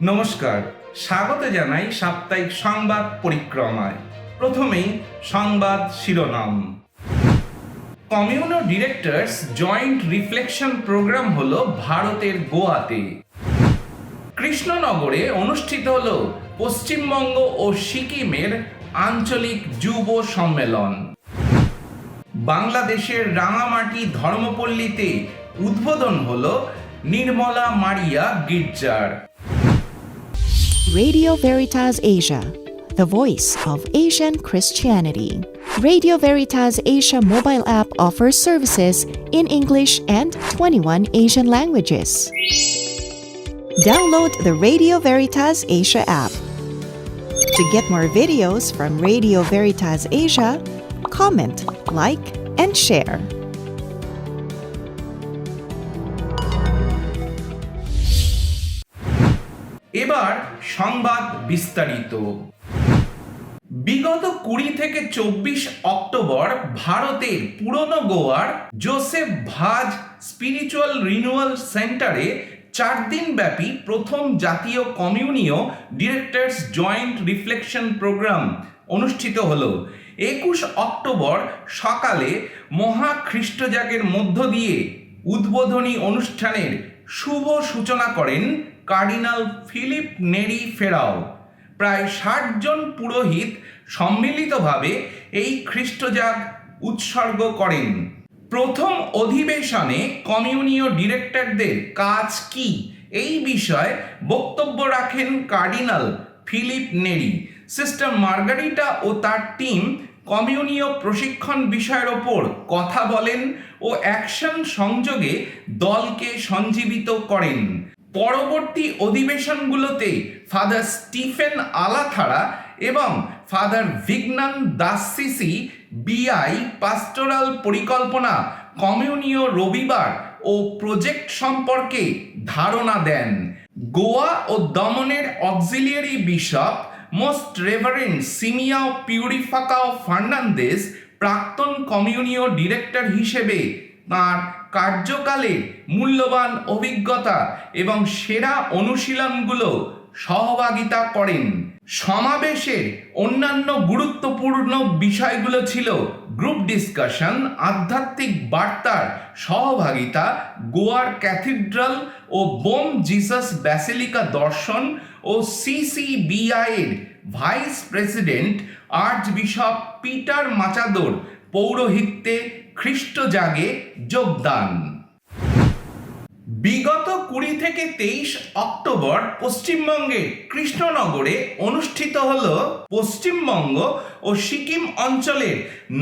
নমস্কার, স্বাগত জানাই সাপ্তাহিক সংবাদ পরিক্রমায়। প্রথমেই সংবাদ শিরোনাম। Communio directors joint reflection programme হল ভারতের গোয়াতে। কৃষ্ণনগরে অনুষ্ঠিত হল পশ্চিমবঙ্গ ও সিকিমের আঞ্চলিক যুব সম্মেলন। বাংলাদেশের রাঙামাটি ধর্মপল্লীতে উদ্বোধন হল নির্মলা মারিয়া গির্জার। Radio Veritas Asia, the voice of Asian Christianity. Radio Veritas Asia mobile app offers services in English and 21 Asian languages. Download the Radio Veritas Asia app. To get more videos from Radio Veritas Asia, comment, like, and share. এবার সংবাদ বিস্তারিত। বিগত কুড়ি থেকে চব্বিশ October ভারতের পুরনো গোয়ার জোসেফ ভাজ স্পিরিচুয়াল রিনুয়াল সেন্টারে চার দিন ব্যাপী প্রথম জাতীয় Communio directors joint reflection programme অনুষ্ঠিত হলো। একুশ অক্টোবর সকালে মহা খ্রিস্টজাগের মধ্য দিয়ে উদ্বোধনী অনুষ্ঠানের শুভ সূচনা করেন কার্ডিনাল ফিলিপ নেরি ফেরাও। প্রায় ষাট জন পুরোহিত সম্মিলিতভাবে এই খ্রিস্টজাগ উৎসর্গ করেন। প্রথম অধিবেশনে কমিউনিও ডিরেক্টরদের কাজ কি? এই বিষয়ে বক্তব্য রাখেন cardinal Filipe Neri. Sister Margarita ও তার টিম কমিউনিও প্রশিক্ষণ বিষয়ের ওপর কথা বলেন ও অ্যাকশন সংযোগে দলকে সঞ্জীবিত করেন। পরবর্তী অধিবেশনগুলোতে ফাদার স্টিফেন আলাথারা এবং ফাদার ভিগনান দাসিসি বিআই, পাস্টোরাল পরিকল্পনা, কমিউনিও রবিবার ও প্রজেক্ট সম্পর্কে ধারণা দেন। গোয়া ও দমনের auxiliary bishop, most reverend Simiao Purificacao Fernandes প্রাক্তন কমিউনিও ডিরেক্টর হিসেবে তাঁর কার্যকালের মূল্যবান অভিজ্ঞতা এবং সেরা অনুশীলনগুলো সহভাগিতা করেন। সমাবেশের অন্যান্য গুরুত্বপূর্ণ বিষয়গুলো ছিল গ্রুপ ডিসকাশন, আধ্যাত্মিক বার্তার সহভাগিতা, গোয়ার ক্যাথিড্রাল ও বোম জিসাস ব্যাসিলিকা দর্শন ও সিসিবিআই এর vice president arch bishop Peter মাচাদোর পৌরোহিত্যে খ্রিস্ট জাগে যোগদান। বিগত কুড়ি থেকে তেইশ অক্টোবর পশ্চিমবঙ্গের কৃষ্ণনগরে অনুষ্ঠিত হল পশ্চিমবঙ্গ ও সিকিম অঞ্চলের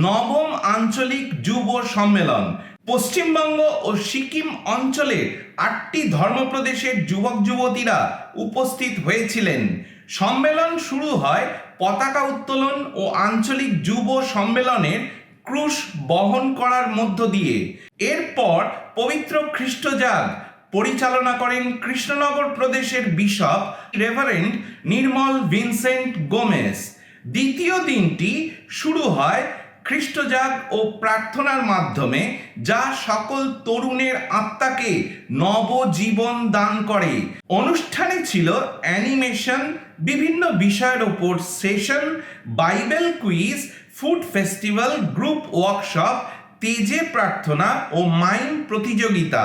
নবম আঞ্চলিক যুব সম্মেলন। পশ্চিমবঙ্গ ও সিকিম অঞ্চলের আটটি ধর্মপ্রদেশের যুবক যুবতীরা উপস্থিত হয়েছিলেন। সম্মেলন শুরু হয় পতাকা উত্তোলন ও আঞ্চলিক যুব সম্মেলনের ক্রুশ বহন করার মধ্য দিয়ে। এরপর পবিত্র খ্রিস্টজাগ পরিচালনা করেন কৃষ্ণনগর প্রদেশের bishop reverend Nirmal Vincent Gomes দ্বিতীয় দিনটি শুরু হয় খ্রিস্টজাগ ও প্রার্থনার মাধ্যমে, যা সকল তরুণের আত্মাকে নবজীবন দান করে। অনুষ্ঠানে ছিল অ্যানিমেশন, বিভিন্ন বিষয়ের ওপর session, Bible quiz food festival, group workshop, তেজে প্রার্থনা ও মাইন প্রতিযোগিতা।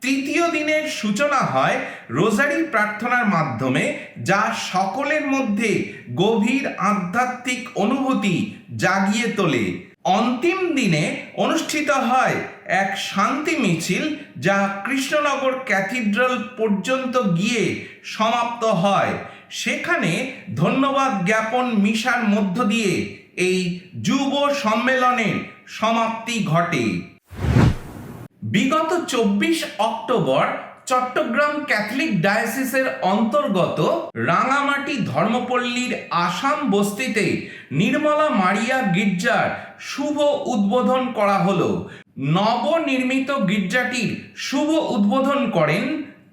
তৃতীয় দিনের সূচনা হয় রোজারি প্রার্থনার মাধ্যমে, যা সকলের মধ্যে গভীর আধ্যাত্মিক অনুভূতি জাগিয়ে তোলে। অন্তিম দিনে অনুষ্ঠিত হয় এক শান্তি মিছিল, যা কৃষ্ণনগর ক্যাথিড্রাল পর্যন্ত গিয়ে সমাপ্ত হয়। সেখানে ধন্যবাদ জ্ঞাপন মিশার মধ্য দিয়ে এই যুব সম্মেলনের সমাপ্তি ঘটে। বিগত চব্বিশ অক্টোবর চট্টগ্রাম ক্যাথলিক ডায়াসিসের অন্তর্গত রাঙামাটি ধর্মপল্লীর আসাম বস্তিতে নির্মলা মারিয়া গির্জার শুভ উদ্বোধন করা হলো। নবনির্মিত গির্জাটির শুভ উদ্বোধন করেন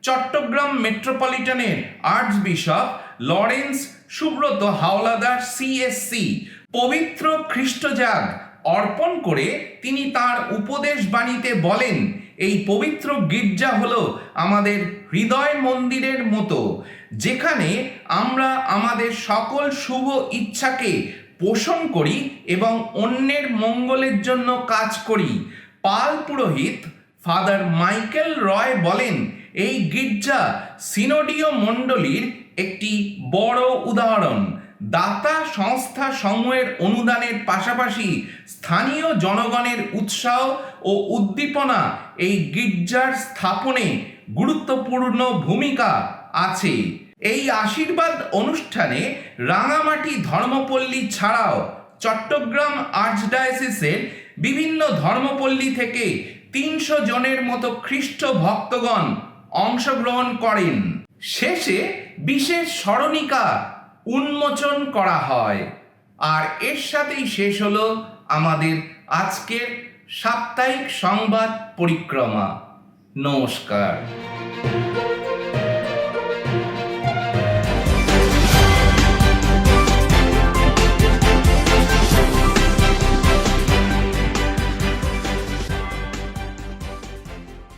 চট্টগ্রাম মেট্রোপলিটনের archbishop Lawrence Subrata Howlader CSC পবিত্র খ্রিস্টজাগ অর্পণ করে তিনি তার উপদেশ বাণীতে বলেন, এই পবিত্র গির্জা হলো আমাদের হৃদয় মন্দিরের মতো, যেখানে আমরা আমাদের সকল শুভ ইচ্ছাকে পোষণ করি এবং অন্যের মঙ্গলের জন্য কাজ করি। পাল পুরোহিত ফাদার মাইকেল রয় বলেন, এই গির্জা সিনোডীয় মণ্ডলীর একটি বড় উদাহরণ। দাতা সংস্থা সমূহের অনুদানের পাশাপাশি স্থানীয় জনগণের উৎসাহ ও উদ্দীপনা এই গির্জার স্থাপনে গুরুত্বপূর্ণ ভূমিকা আছে। এই আশীর্বাদ অনুষ্ঠানে রাঙামাটি ধর্মপল্লী ছাড়াও চট্টগ্রাম আর্চডায়াসিসের বিভিন্ন ধর্মপল্লী থেকে তিনশো জনের মতো খ্রিস্ট ভক্তগণ অংশগ্রহণ করেন। শেষে বিশেষ স্মরণিকা উন্মোচন করা হয়। আর এর সাথেই শেষ হলো আমাদের আজকের সাপ্তাহিক সংবাদ পরিক্রমা। নমস্কার।